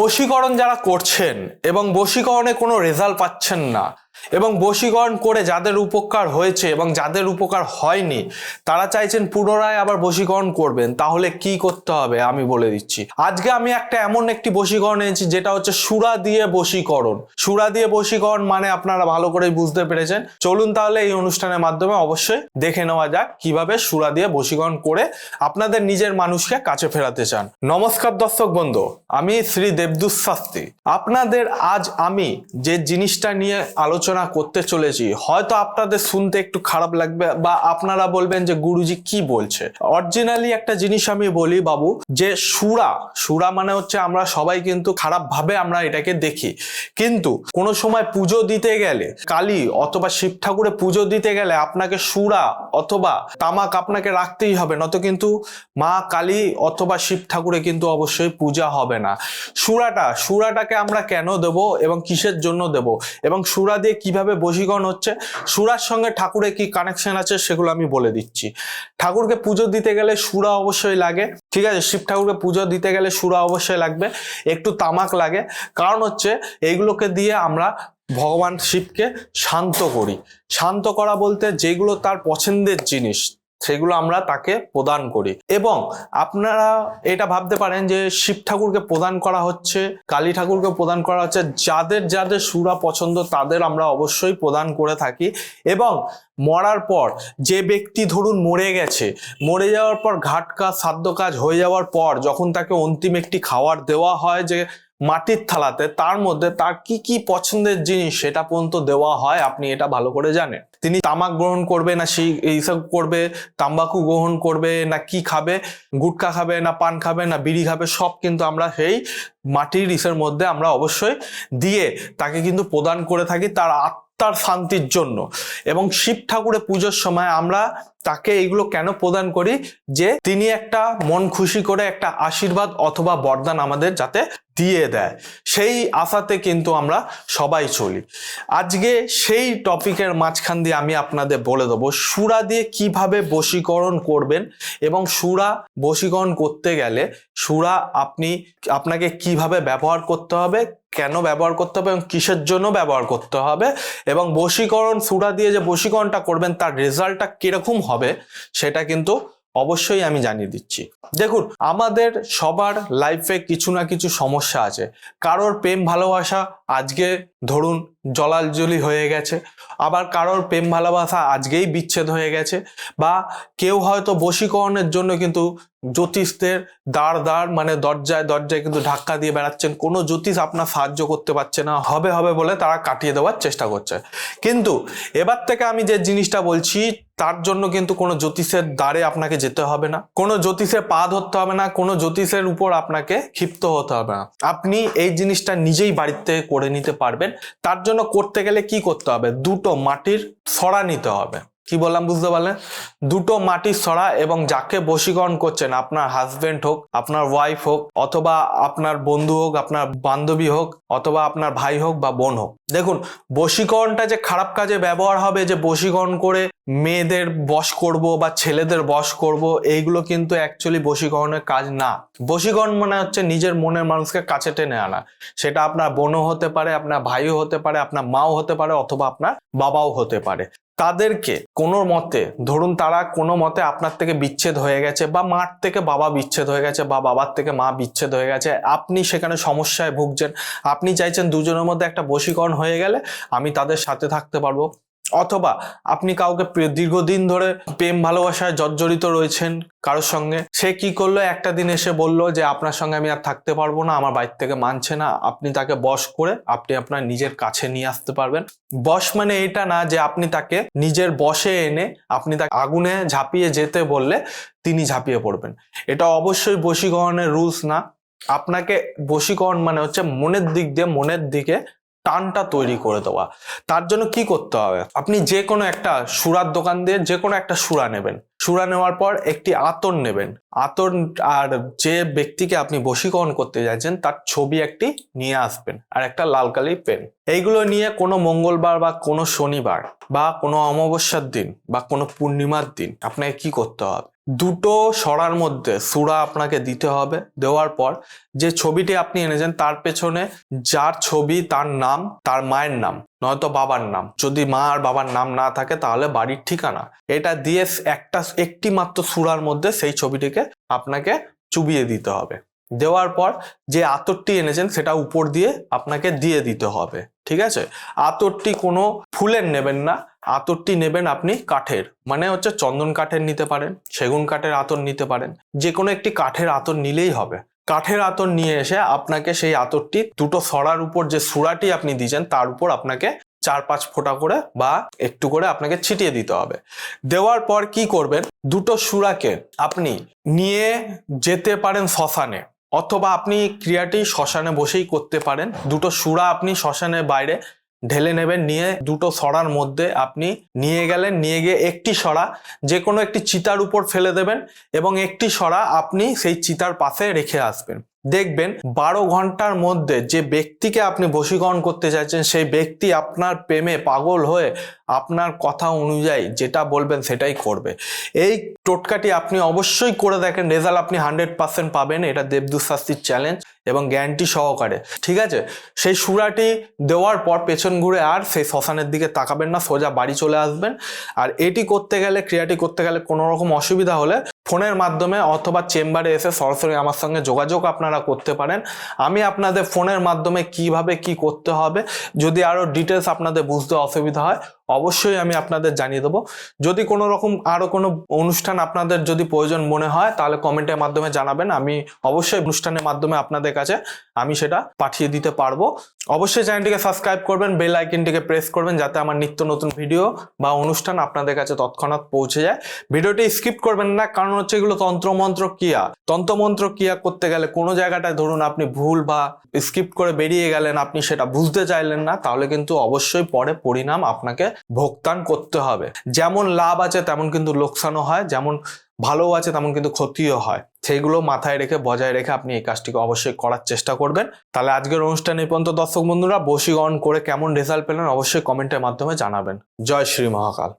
বশীকরণ যারা করছেন এবং বশীকরণে কোনো রেজাল্ট পাচ্ছেন না এবং বশীকরণ করে যাদের উপকার হয়েছে এবং যাদের উপকার হয়নি, তারা চাইছেন পুনরায় আবার বশীকরণ করবেন। তাহলে কি করতে হবে আমি বলে দিচ্ছি। আজকে আমি একটা এমন একটি বশীকরণ এনেছি, যেটা হচ্ছে সুরা দিয়ে বশীকরণ। সুরা দিয়ে বশীকরণ মানে আপনারা ভালো করেই বুঝতে পেরেছেন। চলুন তাহলে এই অনুষ্ঠানের মাধ্যমে অবশ্যই দেখে নেওয়া যাক কীভাবে সুরা দিয়ে বশীকরণ করে আপনাদের নিজের মানুষকে কাছে ফেরাতে চান। নমস্কার দর্শক বন্ধু, আমি শ্রী দেবদূত শাস্ত্রী। আপনাদের আজ আমি যে জিনিসটা নিয়ে আলোচনা করতে চলেছি। হয়তো আপনাদের শুনতে একটু খারাপ লাগবে বা আপনারা বলবেন যে, গুরুজি কি বলছে? অরিজিনালি একটা জিনিস আমি বলি বাবু, যে সুরা সুরা মানে হচ্ছে আমরা সবাই কিন্তু খারাপ ভাবে আমরা এটাকে দেখি। কিন্তু কোনো সময় পুজো দিতে গেলে, কালী অথবা শিব ঠাকুরে পুজো দিতে গেলে আপনাকে সুরা অথবা তামাক আপনাকে রাখতেই হবে নত কিন্তু মা কালী অথবা শিব ঠাকুরে কিন্তু অবশ্যই পূজা হবে না। সুরাটা, সুরাটাকে আমরা কেন দেব এবং কিসের জন্য দেব? এবং সুরা দিয়ে কীভাবে বশীকরণ হচ্ছে, সুরার সঙ্গে ঠাকুরের কি কানেকশন আছে সেগুলো আমি বলে দিচ্ছি। ঠাকুরকে পুজো দিতে গেলে সুরা অবশ্যই লাগে, ঠিক আছে? শিব ঠাকুরকে পুজো দিতে গেলে সুরা অবশ্যই লাগবে, একটু তামাক লাগে। কারণ হচ্ছে এইগুলোকে দিয়ে আমরা ভগবান শিবকে শান্ত করি। শান্ত করা বলতে যেগুলো তার পছন্দের জিনিস সেগুলো আমরা তাকে প্রদান করি। এবং আপনারা এটা ভাবতে পারেন যে শিব ঠাকুরকে প্রদান করা হচ্ছে, কালী ঠাকুরকে প্রদান করা হচ্ছে, যাদের যাদের সুরা পছন্দ তাদের আমরা অবশ্যই প্রদান করে থাকি। এবং মরার পর যে ব্যক্তি ধরুন মরে গেছে, মরে যাওয়ার পর ঘাট কাজ, সাধ্য কাজ হয়ে যাওয়ার পর যখন তাকে অন্তিম একটি খাবার দেওয়া হয় যে মাটির থালাতে তার মধ্যে তার কি কি পছন্দের জিনিস সেটা পর্যন্ত দেওয়া হয়, আপনি এটা ভালো করে জানেন। তিনি তামাক গ্রহণ করবে না, সেই এইসব করবে, তাম্বাকু গ্রহণ করবে না, কি খাবে গুটখা খাবে না, পান খাবে না, বিড়ি খাবে, সব কিন্তু আমরা সেই মাটির ইসের মধ্যে আমরা অবশ্যই দিয়ে তাকে কিন্তু প্রদান করে থাকি তার আত্মার শান্তির জন্য। এবং শিব ঠাকুরের পুজোর সময় আমরা তাকে এইগুলো কেন প্রদান করি? যে তিনি একটা মন খুশি করে একটা আশীর্বাদ অথবা বরদান আমাদের যাতে দিয়ে দেয়। সেই আশাতে কিন্তু আমরা সবাই চলি। আজকে সেই টপিকের মাঝখান দিয়ে আমি আপনাদের বলে দেবো, সুরা দিয়ে কীভাবে বশীকরণ করবেন এবং সুরা বশীকরণ করতে গেলে সুরা আপনি আপনাকে কীভাবে ব্যবহার করতে হবে, কেন ব্যবহার করতে হবে এবং কিসের জন্য ব্যবহার করতে হবে এবং বশীকরণ, সুরা দিয়ে যে বশীকরণটা করবেন তার রেজাল্টটা কীরকম হবে, সেটা কিন্তু অবশ্যই আমি জানিয়ে দিচ্ছি। দেখুন, আমাদের সবার লাইফে কিছু না কিছু সমস্যা আছে। কারোর প্রেম, ভালোবাসা, আজকে ধরুন জলাজলি হয়ে গেছে। আবার কারোর প্রেম ভালোবাসা আজকেই বিচ্ছেদ হয়ে গেছে বা কেউ হয়তো বশীকরণের জন্য কিন্তু জ্যোতিষদের দাঁড় দাঁড় মানে দরজায় দরজায় কিন্তু ধাক্কা দিয়ে বেড়াচ্ছেন। কোনো জ্যোতিষ আপনার সাহায্য করতে পারছে না। হবে হবে বলে তারা কাটিয়ে দেওয়ার চেষ্টা করছে। কিন্তু এবার থেকে আমি যে জিনিসটা বলছি, তার জন্য কিন্তু কোনো জ্যোতিষের দ্বারে আপনাকে যেতে হবে না। কোনো জ্যোতিষের পা ধরতে হবে না। কোনো জ্যোতিষের উপর আপনাকে ক্ষিপ্ত হতে হবে না। আপনি এই জিনিসটা নিজেই বাড়িতে করে নিতে পারবেন। তার জন্য করতে গেলে কি করতে হবে? দুটো মাটির সরা নিতে হবে। কি বললাম বুঝতে পারলেন দুটো মাটির সরা এবং যাকে বশীকরণ করছেন, আপনার হাজবেন্ড হোক, আপনার ওয়াইফ হোক, অথবা আপনার বন্ধু হোক, আপনার বান্ধবী হোক, অথবা আপনার ভাই হোক বা বোন হোক। দেখুন, বশীকরণটা যে খারাপ কাজে ব্যবহার হবে, যে বশীকরণ করে মেয়েদের বশ করব বা ছেলেদের বশ করব, এইগুলো কিন্তু অ্যাকচুয়ালি বশীকরণের কাজ না। বশীকরণ মানে হচ্ছে নিজের মনের মানুষকে কাছে টেনে আনা। সেটা আপনার বোনও হতে পারে, আপনার ভাইও হতে পারে, আপনার মাও হতে পারে, অথবা আপনার বাবাও হতে পারে। তাদেরকে কোনো মতে, ধরুন তারা কোনো মতে আপনার থেকে বিচ্ছেদ হয়ে গেছে বা মার থেকে বাবা বিচ্ছেদ হয়ে গেছে বা বাবার থেকে মা বিচ্ছেদ হয়ে গেছে, আপনি সেখানে সমস্যায় ভুগছেন, আপনি চাইছেন দুজনের মধ্যে একটা বশীকরণ হয়ে গেলে আমি তাদের সাথে থাকতে পারব। অথবা আপনি কাউকে দীর্ঘদিন ধরে প্রেম, ভালোবাসায় জর্জরিত রয়েছেন কারোর সঙ্গে, সে কি করল? একটা দিন এসে বলল যে, আপনার সঙ্গে আমি আর থাকতে পারব না, আমার বাড়ির থেকে মানছে না। আপনি তাকে বশ করে আপনি আপনার নিজের কাছে নিয়ে আসতে পারবেন। বশ মানে এটা না যে, আপনি তাকে নিজের বশে এনে আপনি তাকে আগুনে ঝাঁপিয়ে যেতে বললে তিনি ঝাঁপিয়ে পড়বেন। এটা অবশ্যই বশীকরণের রুলস না। আপনাকে বশীকরণ মানে হচ্ছে মনের দিক দিয়ে মনের দিকে টানটা তৈরি করে দেওয়া। তার জন্য কি করতে হবে? আপনি যে কোনো একটা সুরার দোকান দিয়ে যে কোনো একটা সুরা নেবেন। সুরা নেওয়ার পর একটি আতর নেবেন। আতর আর যে ব্যক্তিকে আপনি বশীকরণ করতে যাচ্ছেন, তার ছবি একটি নিয়ে আসবেন আর একটা লাল কালি পেন। এইগুলো নিয়ে কোনো মঙ্গলবার বা কোনো শনিবার বা কোনো অমাবস্যার দিন বা কোনো পূর্ণিমার দিন আপনাকে কি করতে হবে? দুটো সরার মধ্যে সুরা আপনাকে দিতে হবে। দেওয়ার পর যে ছবিটি আপনি এনেছেন, তার পেছনে যার ছবি, তার নাম, তার মায়ের নাম, নয়তো বাবার নাম। যদি মা আর বাবার নাম না থাকে, তাহলে বাড়ির ঠিকানা। এটা দিয়ে একটা, একটি মাত্র সুরার মধ্যে সেই ছবিটিকে আপনাকে চুবিয়ে দিতে হবে। দেওয়ার পর যে আতরটি এনেছেন, সেটা উপর দিয়ে আপনাকে দিয়ে দিতে হবে। ঠিক আছে? আতরটি কোনো ফুলের নেবেন না। আতরটি নেবেন আপনি কাঠের। মানে হচ্ছে চন্দন কাঠের নিতে পারেন, সেগুন কাঠের আতর নিতে পারেন। যে কোনো একটি কাঠের আতর নিলেই হবে। কাঠের আতর নিয়ে এসে আপনাকে সেই আতরটি দুটো সরার উপর যে সুরাটি আপনি দিয়েছেন, তার উপর আপনাকে চার পাঁচ ফোঁটা করে বা একটু করে আপনাকে ছিটিয়ে দিতে হবে। দেওয়ার পর কি করবেন? দুটো সুরাকে আপনি নিয়ে যেতে পারেন শ্মশানে, অথবা আপনি ক্রিয়াটি শ্মশানে বসেই করতে পারেন। দুটো সুরা আপনি শ্মশানের বাইরে ঢেলে নেবেন, নিয়ে দুটো সরার মধ্যে আপনি নিয়ে গেলেন, নিয়ে গিয়ে একটি সরা যে কোনো একটি চিতার উপর ফেলে দেবেন এবং একটি সরা আপনি সেই চিতার পাশে রেখে আসবেন। দেখবেন বারো ঘণ্টার মধ্যে যে ব্যক্তিকে আপনি বশীকরণ করতে চাইছেন, সেই ব্যক্তি আপনার প্রেমে পাগল হয়ে আপনার কথা অনুযায়ী যেটা বলবেন সেটাই করবে। এই টোটকাটি আপনি অবশ্যই করে দেখেন, রেজাল্ট আপনি হান্ড্রেড পার্সেন্ট পাবেন, এটা দেবদূত শাস্তির চ্যালেঞ্জ এবং গ্যারান্টি সহকারে। ঠিক আছে? সেই সুরাটি দেওয়ার পর পেছন ঘুরে আর সেই শ্মশানের দিকে তাকাবেন না, সোজা বাড়ি চলে আসবেন। আর এটি করতে গেলে, ক্রিয়াটি করতে গেলে কোনো রকম অসুবিধা হলে ফোনের মাধ্যমে অথবা চেম্বারে এসে সরাসরি আমার সঙ্গে যোগাযোগ আপনারা করতে পারেন। আমি আপনাদের ফোনের মাধ্যমে কীভাবে কি করতে হবে, যদি আরও ডিটেলস আপনাদের বুঝতে অসুবিধা হয় অবশ্যই আমি আপনাদের জানিয়ে দেবো। যদি কোনো রকম আরও কোনো অনুষ্ঠান আপনাদের যদি প্রয়োজন মনে হয়, তাহলে কমেন্টের মাধ্যমে জানাবেন। আমি অবশ্যই অনুষ্ঠানের মাধ্যমে আপনাদের কাছে আমি সেটা পাঠিয়ে দিতে পারব। অবশ্যই চ্যানেলটিকে সাবস্ক্রাইব করবেন বেল আইকনটিকে প্রেস করবেন, যাতে আমার নিত্য নতুন ভিডিও বা অনুষ্ঠান আপনাদের কাছে তৎক্ষণাৎ পৌঁছে যায়। ভিডিওটি স্কিপ করবেন না, কারণ হচ্ছে এগুলো তন্ত্রমন্ত্র ক্রিয়া। তন্ত্রমন্ত্র ক্রিয়া করতে গেলে কোনো জায়গাটায় ধরুন আপনি ভুল বা স্কিপ করে বেরিয়ে গেলেন, আপনি সেটা বুঝতে চাইলেন না, তাহলে কিন্তু অবশ্যই পরে পরিণাম আপনাকে ভোগতান করতে হবে। যেমন লাভ আছে, তেমন কিন্তু লোকসানও হয়। যেমন ভালো আছে, তেমন কিন্তু ক্ষতিও হয়। সেইগুলো মাথায় রেখে, বজায় রেখে আপনি এই কাজটিকে অবশ্যই করার চেষ্টা করবেন। তাহলে আজকের অনুষ্ঠানে পর্যন্ত। দর্শক বন্ধুরা বশীকরণ করে কেমন রেজাল্ট পেলেন অবশ্যই কমেন্টের মাধ্যমে জানাবেন। জয় শ্রী মহাকাল।